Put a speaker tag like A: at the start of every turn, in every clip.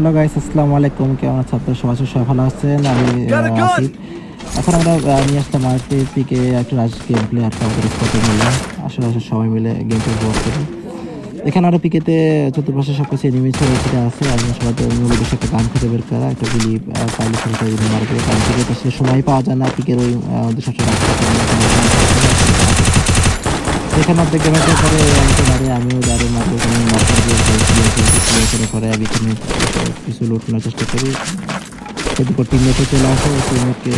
A: Hello guys আসসালামু আলাইকুম। কেমন আছেন আপনারা? সবাই সবাই ভালো আছেন? আমি আসিফ এখন আমরা নিয়ে আসলাম আরটি পিকে একটা রাজ গেম প্লে একটা আমাদের স্পটে মিলে আসলে আসলে সবাই মিলে গেম প্লে উপভোগ করি। এখানে আরও পিকেতে চতুর্পাশে সব কিছু এনিমি ছড়ে ছিটে আছে। আর সবাই তো মূল উদ্দেশ্য একটা গান খুঁজে বের করা একটা গুলি পাইলে সেটা মারবে কারণ পিকে আসলে সময় পাওয়া যায় না পিকের ওই উদ্দেশ্য এখানে অর্ধেক গেমের পরে আমি তো দাঁড়িয়ে আমিও দাঁড়িয়ে মারবো কোনো মারবো ক্লিয়ার করে পরে আমি এখানে কিছু লুট নেওয়ার চেষ্টা করি। এদিকে টিমমেটে চলে আসে টিমমেটকে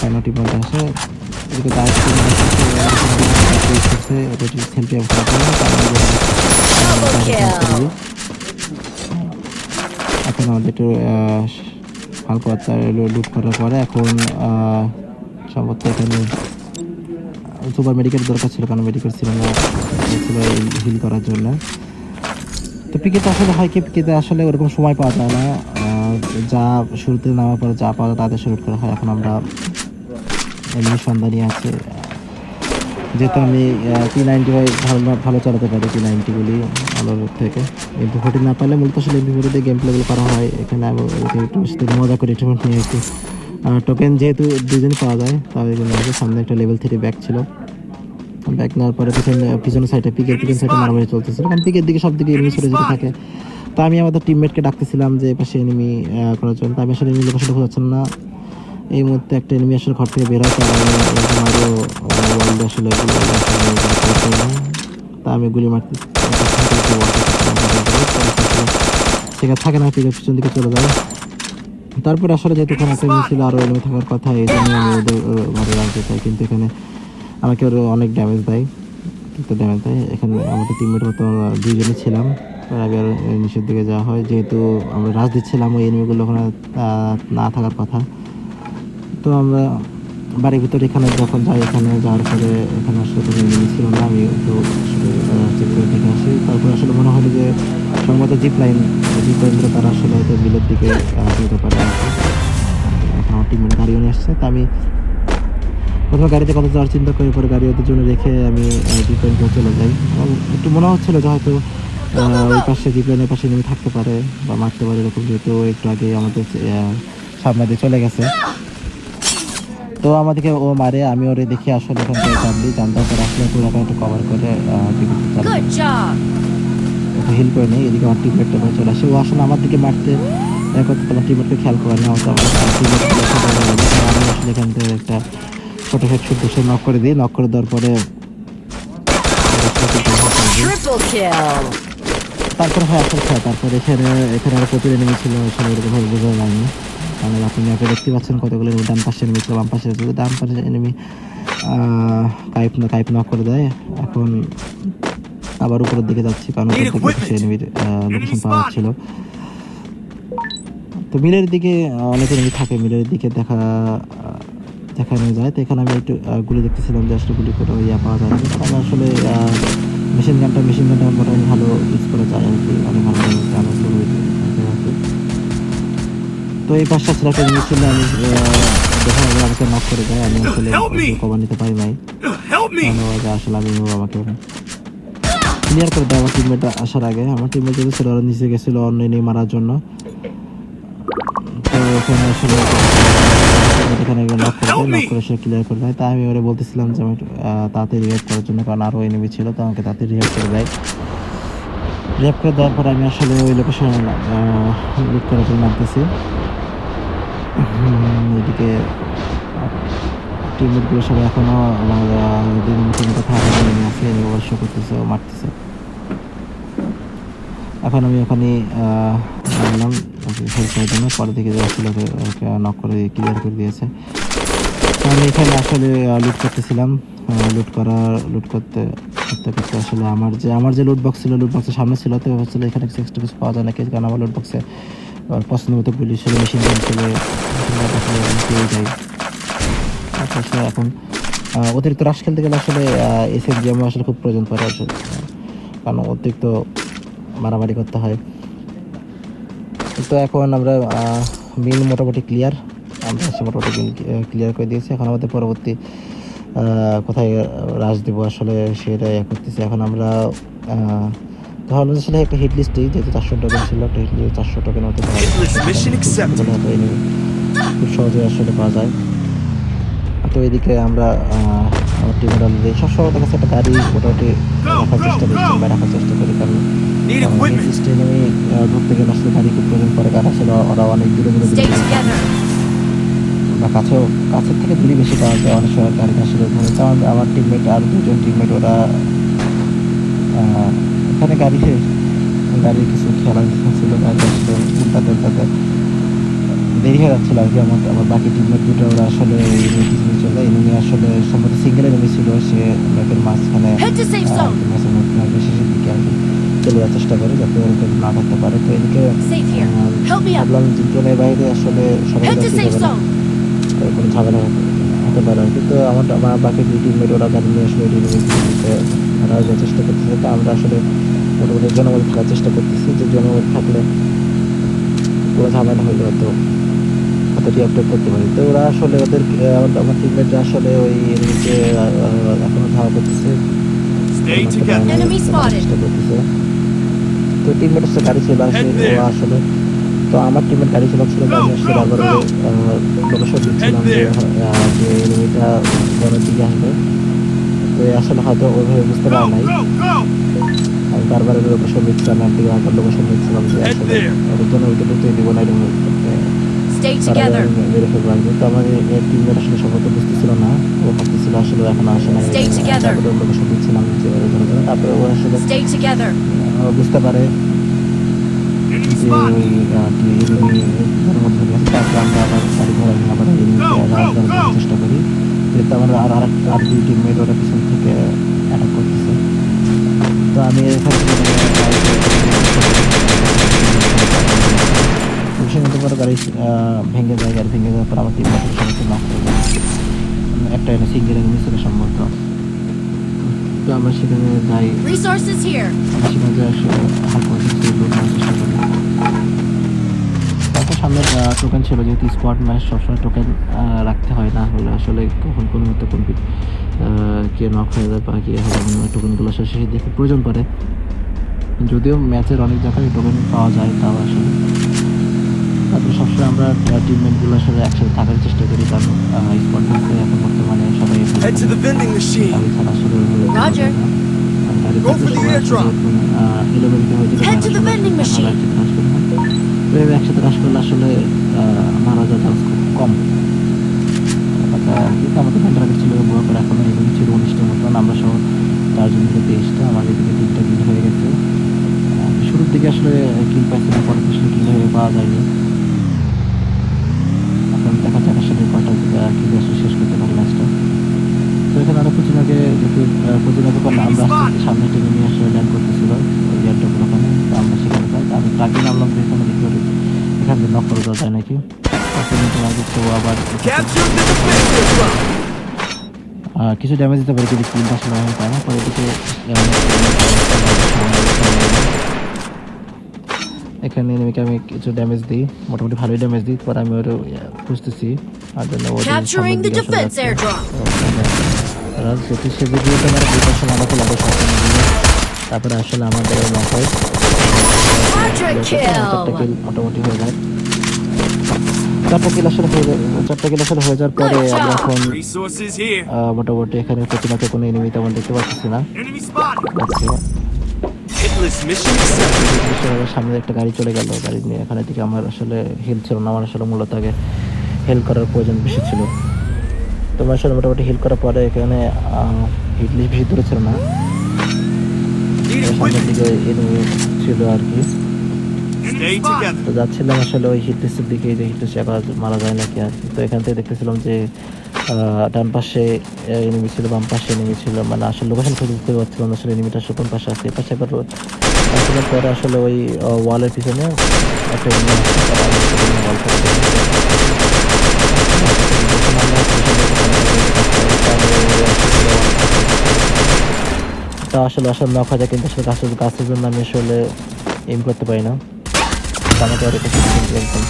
A: ফাইনাল টিমমেট আসে। এদিকে ওদের সেলফি এখন আমাদের একটু হালকা লুট করার পরে এখন সম্ভবত এখানে সুপার মেডিকেল দরকার ছিল, কারণ মেডিকেল ছিল না হিল করার জন্য। তো পিকেতে আসলে হয় কি, পিকেতে আসলে ওরকম সময় পাওয়া যায় না। যা শুরুতে নামার পরে যা পাওয়া যায় তাদের শুরু করা হয়। এখন আমরা এমনি সন্ধানী আছে। যেহেতু আমি টি নাইনটি ভালো ভালো চালাতে পারি টি নাইনটিগুলি আলোর থেকে। কিন্তু ফোর্টি না পারলে মূলত আসলে এমপি ফোর্টিতে গেম প্লেগুলো করা হয়। এখানে আমি একটু মজা করে, একটু নিয়ে একটু। টোকেন যেহেতু দুজন পাওয়া যায় তাহলে সামনে একটা লেভেল থ্রি ব্যাগ ছিল। ব্যাগ নেওয়ার পরে পিছনে পিছনের সাইডে পিকের পিছন সাইডে মারামারি চলতেছিল কারণ পিকের দিকে সব দিকে এনিমি ছড়ে যেতে থাকে। তো আমি আমাদের টিমমেটকে ডাকতেছিলাম যে পাশে এনিমি করার জন্য। তো আমি আসলে এনিমি লোকেশনটা বোঝাচ্ছিলাম না। এই মুহূর্তে একটা এনিমি আসলে ঘর থেকে বের হয় আরও ওয়ার্ল্ডে আসলে। তা আমি গুলি মারতে, সেখানে থাকে না পিকের পিছন দিকে চলে যায়। তারপরে আসলে যেহেতু এখানে একটা ছিল আরও এনিমি থাকার কথা, এই জন্য আমি ওদের ঘরে রাখতে চাই। কিন্তু এখানে আমাকে ওরা অনেক ড্যামেজ দেয়। কিন্তু ড্যামেজ দেয়। এখানে আমাদের টিমমেট মতো দুইজনে ছিলাম। পরে আগে আরও নিচের দিকে যাওয়া হয়। যেহেতু আমরা রাজ দিচ্ছিলাম ওই এনিমিগুলো ওখানে না থাকার কথা। তো আমরা বাড়ির ভিতরে এখানে যখন যাই, এখানে যাওয়ার পরে এখানে আসলে ছিল না। আমি একটু চেক করে দেখে আসি। তারপর আসলে মনে হলো যে সম্ভবত জিপ লাইন জিপ লাইন ধরে তারা আসলে হয়তো বিলের দিকে যেতে পারে। আমার টিমমেট গাড়িও নিয়ে আসছে। তা আমি প্রথমে গাড়িতে কত যাওয়ার চিন্তা করে পরে গাড়ি ওদের জন্য রেখে আমি জিপলাইন করে চলে যাই। একটু মনে হচ্ছিল যে হয়তো ওই পাশে জিপলাইনের পাশে নেমে থাকতে পারে বা মারতে পারে এরকম যেহেতু একটু আগে আমাদের সামনে দিয়ে চলে গেছে। তো আমাদেরকে ও মারে আমি ওরে দেখি আসলে এখান থেকে জানলি জানতাম পরে আসলে পুরো একটু কভার করে
B: Good job.
A: হিল করে নিই এদিকে আমার টিমমেটটা ভাই চলে আসে। ও আসলে আমার দিকে মারতে এ করতে তোমার টিমমেটকে খেয়াল করে না হয়তো আমার টিমমেট আমি আসলে এখান থেকে একটা ছোট ছোট ছোট ছোট নক করে দিই নক করে দেওয়ার পরে. তারপরে হয় আসল খেলা তারপরে এখানে এখানে আরও প্রচুর এনিমি ছিল আসলে এরকম ভাবে বোঝা যায়নি। কারণ আপনি ম্যাপে দেখতে পাচ্ছেন কতগুলো enemy ডান পাশে এনিমি ছিল বাম পাশে ছিল ডান পাশে এনিমি কাইপ না কাইপ নক করে দেয়। এখন আবার উপরের দিকে যাচ্ছি কারণ এনিমির লোকেশন পাওয়া যাচ্ছিল। তো মিলের দিকে অনেক এনিমি থাকে মিলের দিকে দেখা দেখানো যায়। তো এখানে আমি একটু গুলি দেখতেছিলাম যে আসলে গুলি করে ইয়া পাওয়া যায় কারণ আসলে মেশিন গানটা মেশিন গানটা মোটামুটি ভালো ইউজ করা যায় আর কি। অনেক ভালো শুরু তো এই পাঁচটা ছিল একটা জিনিস ছিল আমি দেখা গেল আমাকে নক করে দেয়। আমি আসলে! কভার নিতে পারি নাই। যে আসলে আমি আমাকে। ক্লিয়ার করে দেয় আমার টিমমেট আসার আগে। আমার টিমমেট যদি ছিল ওরা নিচে গেছিল অন্য নিয়ে মারার জন্য। তো এখানে আসলে এখানে নক করে দেয় নক করে সে ক্লিয়ার করে দেয়। তাই আমি ওরা বলতেছিলাম যে আমি তাড়াতাড়ি রিয়াক্ট করার জন্য কারণ আরও এনিমি ছিল তো আমাকে তাড়াতাড়ি রিয়াক্ট করে দেয়। রিয়াক্ট করে দেওয়ার পরে আমি আসলে ওই লোকেশন লুট করার জন্য নামতেছি এদিকে টিমমেটগুলো সবাই এখনও আমার দিন মতন কথা নেমে আছে অবশ্য করতেছে মারতেছে। এখন আমি ওখানে নামলাম হেল্প করার জন্য পরের দিকে যাচ্ছিল ওকে নক করে ক্লিয়ার করে দিয়েছে। আমি এখানে আসলে লুট করতেছিলাম। লুট করা লুট করতে করতে করতে আসলে আমার যে আমার যে লুট বক্স ছিল লুট বক্সের সামনে ছিল, তো হচ্ছিল এখানে এক্সট্রা কিছু পাওয়া যায় না কারণ আমার লুট বক্সে পছন্দ মতো গুলি ছিল মেশিন গান ছিল আসলে পেয়ে যাই। আচ্ছা আসলে এখন অতিরিক্ত রাশ খেলতে গেলে আসলে এসএফ জিএম আসলে খুব প্রয়োজন পড়ে, আসলে। কারণ অতিরিক্ত মারামারি করতে হয়। তো এখন আমরা মিল মোটামুটি ক্লিয়ার আমরা মোটামুটি মিল ক্লিয়ার করে দিয়েছি। এখন আমাদের পরবর্তী কোথায় রাশ দেবো আসলে সেটা ইয়ে করতেছি। এখন আমরা তাহলে আসলে একটা হিট লিস্ট দিই যেহেতু চারশো টোকেন ছিল একটা হিট লিস্ট চারশো টোকেন হতে পারে. খুব সহজে আসলে পাওয়া যায়। তো এদিকে আমরা আমার টিমের অলরেডি সবসময় কাছে একটা গাড়ি মোটামুটি রাখার চেষ্টা করি কিংবা রাখার চেষ্টা করি কারণ নেমে ধরতে গেলে আসলে গাড়ি খুব প্রয়োজন পড়ে কারণ আসলে ওরা অনেক দূরে দূরে দূরে বা কাছেও কাছের থেকে দূরে বেশি পাওয়া যায় অনেক সময় গাড়ি আসলে ধরে তো আমার টিমমেট আর দুজন টিমমেট ওরা এখানে গাড়ি গাড়ির কিছু খেলা ছিল গাড়ি আসলে উল্টাতে উল্টাতে দেরি হয়ে যাচ্ছিল আর কি আমার আমার বাকি টিমমেট দুটো ওরা আসলে পিছনে চলে এনিমি আসলে সম্ভবত সিঙ্গেল এনিমি ছিল সে ম্যাপের মাঝখানে. ম্যাচের শেষের দিকে আর কি চলে যাওয়ার চেষ্টা করে যাতে ওরা না থাকতে পারে। তো এদিকে. ভাবলাম দুজনের বাইরে আসলে সবাই কোনো ঝামেলা হতে হতে পারে আর কি। তো আমার আমার বাকি দুই টিমমেট ওরা গাড়ি নিয়ে আসলে ওরা চেষ্টা করতেছে। তো আমরা আসলে মোটামুটি জনমত থাকার চেষ্টা করতেছি যে জনমত থাকলে কোনো ঝামেলা হলে হয়তো করতে পারি। তো ওরা আসলে ওদের আমার টিমমেটরা আসলে ওই এদিকে এখনও ধাওয়া করতেছে. চেষ্টা তো টিমমেট হচ্ছে গাড়ি ছিল আসলে ওরা আসলে তো আমার টিমের গাড়ি চালাচ্ছিল
C: Go,
A: আমি আসলে
C: go,
A: বারবার লোকেশন দিচ্ছিলাম যে এনিমিটা বনের দিকে আসবে। তো আসলে হয়তো ওইভাবে বুঝতে পারে নাই. আমি বারবার লোকেশন দিচ্ছিলাম একদিকে লোকেশন দিচ্ছিলাম যে আসলে ওদের জন্য ওইটা ঢুকতে দিব না
B: together.
A: কি। তো আমার টিমের আসলে বুঝতেছিল না ও ভাবতেছিল আসলে এখন আসে না
B: Stay together.
A: তারপরে দিচ্ছিলাম যে তারপরে ও আসলে
B: Stay together.
A: বুঝতে পারে যে. ওই তারপরে আমরা আবার গাড়ি ঘোড়া নিয়ে আবার. চেষ্টা করি যেহেতু আমার আর আর আর দুই টিমমেট ওরা পিছন থেকে অ্যাটাক করতেছে তো আমি এখানে অবশ্যই নিতে পারো গাড়ি ভেঙে যায় গাড়ি ভেঙে যাওয়ার পর আমার টিমমেটের সমস্ত নক একটা এনে সিঙ্গেল এনিমি ছিল সম্ভবত। তো আমরা সেখানে যাই। সেখানে যাই আসলে হালকা লুট চেষ্টা করি তারপর সামনে টোকেন ছিল যেহেতু স্পট ম্যাচ সবসময় টোকেন রাখতে হয় না হলে আসলে কখন কোন মতো কোন কে নক হয়ে যায় বা কে হবে টোকেনগুলো আসলে শেষের দিকে প্রয়োজন পড়ে। যদিও ম্যাচের অনেক জায়গায় টোকেন পাওয়া যায় তাও আসলে তারপরে সবসময় আমরা টিমমেটগুলো আসলে একসাথে থাকার চেষ্টা করি কারণ স্পট এখন বর্তমানে সবাই ছাড়া এলোমেলোতে একসাথে কাজ করলে আসলে মারা যাওয়ার চান্স খুব কম। কিন্তু আমাদের ভেন্টার ছিল বড় করে এখন এগুলো ছিল উনিশটার মতন আমরা সহ চারজন মিলে তেইশটা আমাদের এদিকে তিনটা কিল হয়ে গেছে। শুরুর দিকে আসলে কিল পাইছিলাম পরে কিল হয়ে পাওয়া যায়নি এখন দেখা যাক আসলে কয়টা কিল আসলে শেষ করতে পারি ম্যাচটা তো আগে যেহেতু কিছুদিন আগে আমরা সামনে টেনে নিয়ে আসলে ল্যান্ড করতেছিল ওই এয়ারটপের ওখানে তো আমরা সেখানে তো আমি ট্রাকে নামলাম তো এখানে পারি এখান থেকে নক করে দেওয়া যায় নাকি। আবার কিছু ড্যামেজ দিতে পারি যদি কিলটা আসলে আমি পাই না। পরে দিকে এখানে এনিমিকে আমি কিছু ড্যামেজ দিই মোটামুটি ভালোই ড্যামেজ দিই পরে আমি ওর খুঁজতেছি। আর জন্য দুটার সময় আমাকে লাগে তারপরে আসলে আমাদের হয় মোটামুটি হয়ে যায়। চারটা কিল আসলে হয়ে যায় চারটা কিল আসলে হয়ে যাওয়ার পরে আমরা এখন মোটামুটি এখানে প্রতিমাকে কোনো এনিমি তেমন দেখতে পাচ্ছি না. বিশেষভাবে সামনে একটা গাড়ি চলে গেল গাড়ি নিয়ে এখানে থেকে আমার আসলে হেল্প ছিল না আমার আসলে মূলত আগে হেল্প করার প্রয়োজন বেশি ছিল। তোমার আসলে মোটামুটি হিল করার পরে এখানে হিট লিস্ট বেশি দূরে ছিল না। সামনের দিকে ছিল আর কি। তো যাচ্ছিলাম আসলে ওই হিট লিস্টের দিকে যে হিট লিস্টে আবার মারা যায় নাকি আর তো এখান থেকে দেখতেছিলাম যে ডান পাশে এনিমি ছিল বাম পাশে এনিমি ছিল। মানে আসলে লোকেশন খুঁজে দিতে পারছিলাম আসলে এনিমিটা আসলে কোন পাশে আছে। এ পাশে একবার আসলে পরে আসলে ওই ওয়ালের পিছনে একটা enemy আসছে, তারা আমাকে পিছনে wall করে দিয়েছে। যখন আমরা পিছনে তা আসলে আসলে হয়ে যায় কিন্তু আসলে গাছের গাছের জন্য আমি আসলে এম করতে পারি না। আমাকে কিন্তু একদম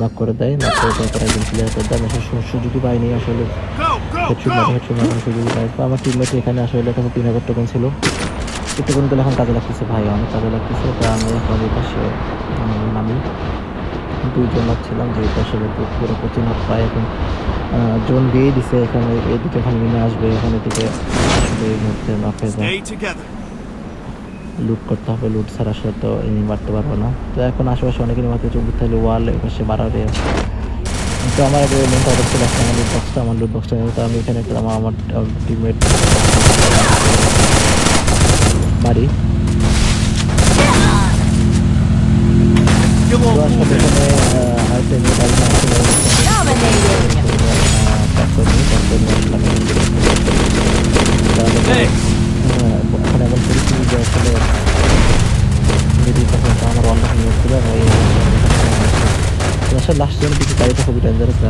A: নক করে দেয় নক করে দেওয়ার পরে একদম ক্লিয়ার করে দেয়। আমি আসলে সুযোগই পাইনি আসলে। হেডশুট মারে হেডশুট মারার সুযোগই পাই। আমার টিমমেট এখানে আসলে এখানে তিন হাজার টোকেন ছিল। একটু কিন্তু এখন কাজে লাগতেছে ভাই, অনেক কাজে লাগতেছে। তো আমি এখন এই পাশে নামি। দুইজন ছিলাম যেহেতু আসলে পুরো পাই এখন জোন দিয়ে দিছে এখানে এদিকে এখন নেমে আসবে এখানে থেকে আসবে এই মুহূর্তে যায় লুট করতে হবে লুট ছাড়া আসলে তো এমনি মারতে পারব না। তো এখন আশেপাশে অনেকে মারতে চুপ তাহলে ওয়াল এপাশে বাড়াবে তো আমার মেন অর্ডার ছিল আসলে আমার লুট বক্সটা আমার লুট বক্সটা তো আমি এখানে একটা আমার আমার টিমমেট বাড়ি তো আসলে. এখানে আরেকটা আসলে লাস্ট জনের দিকে গাড়িটা খুবই ডেঞ্জারাস না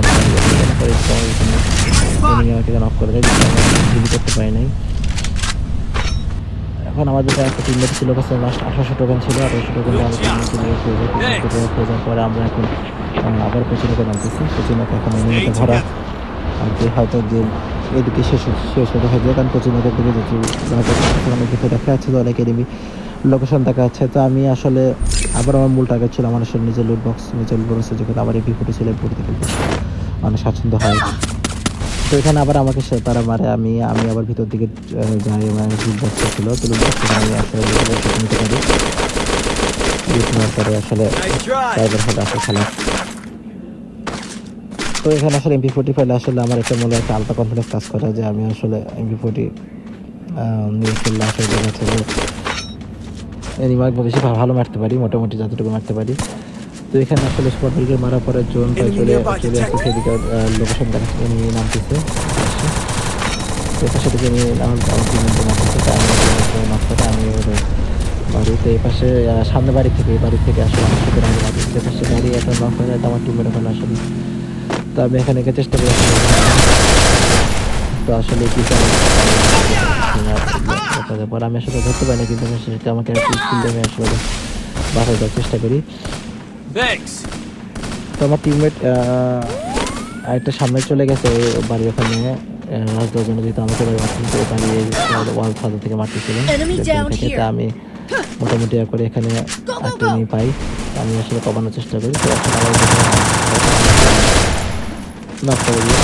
A: করে. আমাকে অফ করে দেয় করতে পারি নাই এখন আমাদের একটা টিমমেট ছিল কাছে লাস্ট আঠারোশো টোকেন ছিল, আঠারোশো টোকেন প্রয়োজন পরে আমরা এখন আবার পেছনে নামতেছি পেছনে এখন ভরা যে হয়তো যে এদিকে শেষ শেষ হতে হয়ে যায় কারণ কোচিংয়ের দিকে যেহেতু কিছু দেখা যাচ্ছে, তো অনেক এনিমি লোকেশন দেখা যাচ্ছে তো আমি আসলে আবার আমার মূল টার্গেট ছিল আমার আসলে নিজের লুট বক্স নিজের লুট বক্সে যেখানে আবার এপি ফুটে ছিল ফুটে খেলতে মানে স্বাচ্ছন্দ্য হয়। তো এখানে আবার আমাকে সে তারা মারে আমি আমি আবার ভিতর দিকে যাই লুট বক্স ছিল। তো লুট বক্স আমি আসলে নিতে পারি। লুট নেওয়ার পরে আসলে. ড্রাইভার সাথে আসে খেলা। তো এখানে আসলে এমপি ফোর্টি ফাইলে আসলে আমার একটা হয় একটা আলট্রা কনফিডেন্স কাজ করে যে আমি আসলে এমপি ফোর্টি নিয়ে খেললে আসলে দেখা যাচ্ছে। যে এনিমার্ক বেশি ভালো মারতে পারি মোটামুটি যতটুকু মারতে পারি। তো এখানে আসলে স্পট ব্রিগেড মারার পরে জোন প্রায়
C: Enemy
A: চলে চলে আসছে সেদিকে লোকেশন দেখাচ্ছে এনিমি নামতেছে। এটা সেদিকে নিয়ে আমার আমার নামতেছে আমি নামতে আমি বাড়িতে এই পাশে সামনে বাড়ি থেকে এই বাড়ি থেকে আসলে আমার সাথে আমি বাড়ি। থেকে পাশে গাড়ি একটা নক হয়ে যায় আমার টিমের ওখানে আসলে। তো আমি এখানে চেষ্টা করি। তো আসলে কি করে। পরে আমি আসলে ধরতে পারি না কিন্তু আমি সেটা আমাকে স্কিল দিয়ে আমি আসলে বাসায় যাওয়ার চেষ্টা করি। তো আমার টিমমেট আরেকটা সামনে চলে গেছে বাড়ির ওখানে। রাজ দশজনে যেহেতু আমাকে বাড়ি তো ওয়াল ছাদা থেকে
B: here.
A: তা আমি মোটামুটি করে এখানে একটা নিয়ে পাই। আমি আসলে কমানোর চেষ্টা করি। তো এখন আবার নক করে দিয়ে.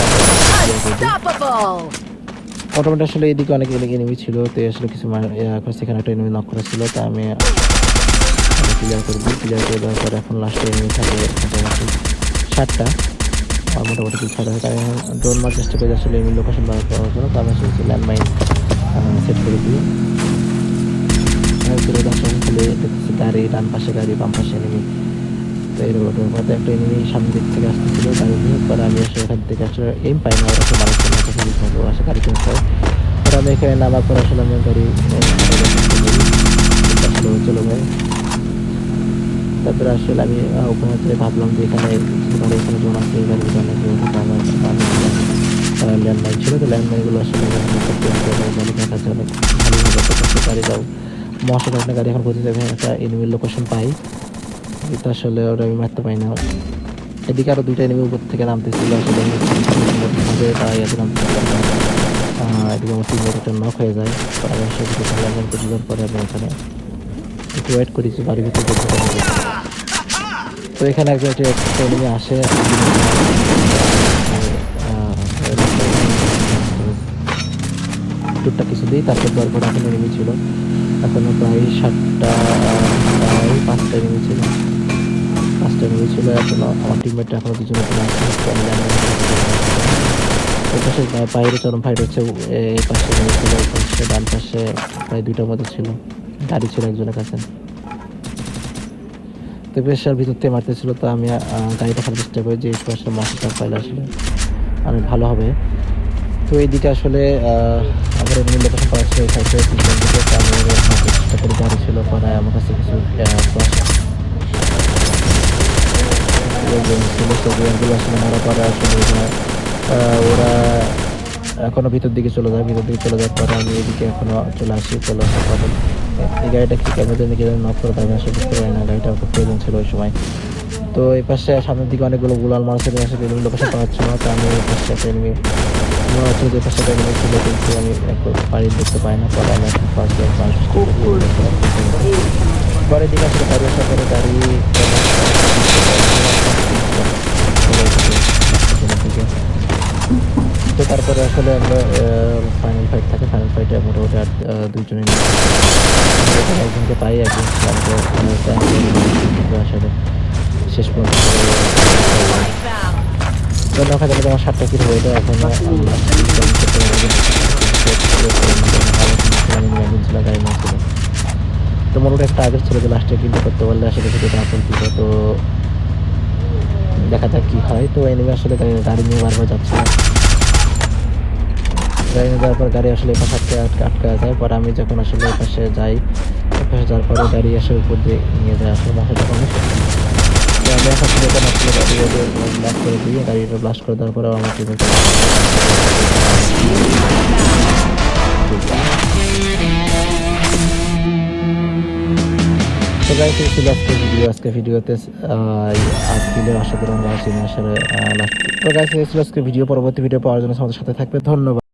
A: মোটামুটি আসলে এদিকে অনেক এনিমি ছিল, তো আসলে কিছু মার- সেখানে একটা এনিমি নক করা ছিল, তা আমি ক্লিয়ার করে দিই ক্লিয়ার করে দেওয়ার পর এখন লাস্টে এনিমি থাকে মোটামুটি ষাটটা আর মোটামুটি কিছু ছাড়া হয় আমি ড্রোন মার চেষ্টা করি আসলে এনিমি লোকেশন বার করার জন্য, তো আমি আসলে ল্যান্ডমাইন সেট করে দিই। করে দেওয়ার সঙ্গে দেখতেছি গাড়ি, ডান পাশে গাড়ি, বাম পাশে এনিমি তো মধ্যে একটা এনিমি সামনের দিক থেকে আসতেছিল গাড়ি নিয়ে, পরে আমি আসলে এখান থেকে আসলে এম পাই না ওরা মানুষ জন্য আসলে গাড়ি পরে আমি এখানে নামার পর আসলে গাড়ি চলে যাই। তারপরে আসলে আমি ওখানে থেকে ভাবলাম যে এখানে কিছু এখানে জোন আছে ল্যান্ডমাইন ছিল, তো ল্যান্ডমাইনগুলো আসলে দেখাচ্ছে অনেক ভালোভাবে করতে পারি। যাও মশা একটা গাড়ি এখন পর্যন্ত আমি একটা এনিমির লোকেশন পাই। এটা আসলে ওটা আমি মারতে পারি না। এদিকে আরও দুইটা এনিমি উপর থেকে নামতেছিল, আসলে তাই এত নামতে এদিকে আমার টিমের একটা নক হয়ে যায়। আমি আসলে কিছু ল্যান্ডমাইন করে পরে আমি এখানে একটু ওয়েট করি যে বাড়ির ভিতরে তো এখানে একজন এনিমি আসে টুকটা কিছু দিই তারপর দেওয়ার পর এখন এনিমি ছিল। এখন প্রায় সাতটা পাঁচটা এনিমি ছিল। পাঁচটা এনিমি ছিল, এখন আমার টিমমেট এখনও দুজনে কোনো আছে। আমি জানি না ওই পাশে বাইরে চরম ফাইট হচ্ছে পাশে ছিল, পাশে ডান পাশে প্রায় দুইটার মধ্যে ছিল। গাড়ি ছিল একজনের কাছে। তো প্রেশার ভিতর থেকে মারতেছিল, তো আমি গাড়িটা খাওয়ার চেষ্টা করি যে এই পাইলে আসলে আমি ভালো হবে। তো এইদিকে আসলে আমার এমনি লোকেশন ছিল, এই সাইডে দিকে তো আমি চেষ্টা করি গাড়ি ছিল আমার কাছে কিছু ছিল সেগুলো আসলে মারা পরে আসলে ওরা, এখনও ভিতর দিকে চলে যায় ভিতর দিকে চলে যাওয়ার পরে আমি এদিকে এখনও চলে আসি চলে আসার পরে এই গাড়িটা কি কেমন জানি কি নক করে আমি আসলে বুঝতে পারি না গাড়িটা খুব প্রয়োজন ছিল ওই সময়। তো এই পাশে সামনের দিকে অনেকগুলো গুলাল মানুষের আসলে এনিমি লোকেশন পাওয়া যাচ্ছে না তো আমি এই পাশে একটা মনে হচ্ছে যে পাশে ব্যাগে ছিল কিন্তু আমি একটু বাড়ি দেখতে পাই না পরে আমি এখন ফার্স্ট ইয়ার পাঁচ পরে দিকে আসলে গাড়ি আসার পরে গাড়ি তো তারপরে আসলে আমরা ফাইনাল ফাইট থাকে ফাইনাল ফাইটে মোটামুটি আর দুইজনে একজনকে পাই একজন আসলে শেষ পর্যন্ত দেখা আমার সাতটা কিলো হয়ে যায়, এখন না তো মোটামুটি একটা আগের ছিল যে লাস্টে কিন্তু করতে আসলে তো দেখা যাক কি হয়। তো এনিমে আসলে গাড়ি- নিয়ে বারবার যাচ্ছে নিয়ে যাওয়ার পর গাড়ি আসলে এপাশে আটকে আটকে যায় পরে আমি যখন আসলে এপাশে যাই এপাশে যাওয়ার পরে গাড়ি এসে উপর দিয়ে নিয়ে যায় আসলে কমে তো আমি এখন আসলে এখানে আসলে গাড়ি ব্লাস্ট করে দিয়ে গাড়িটা ব্লাস্ট করে দেওয়ার পরে আমার তো আজকে ভিডিও আজকে ভিডিওতে আজ দিলের আশা আসলে আজকে ভিডিও পরবর্তী ভিডিও পাওয়ার জন্য আমাদের সাথে থাকবে ধন্যবাদ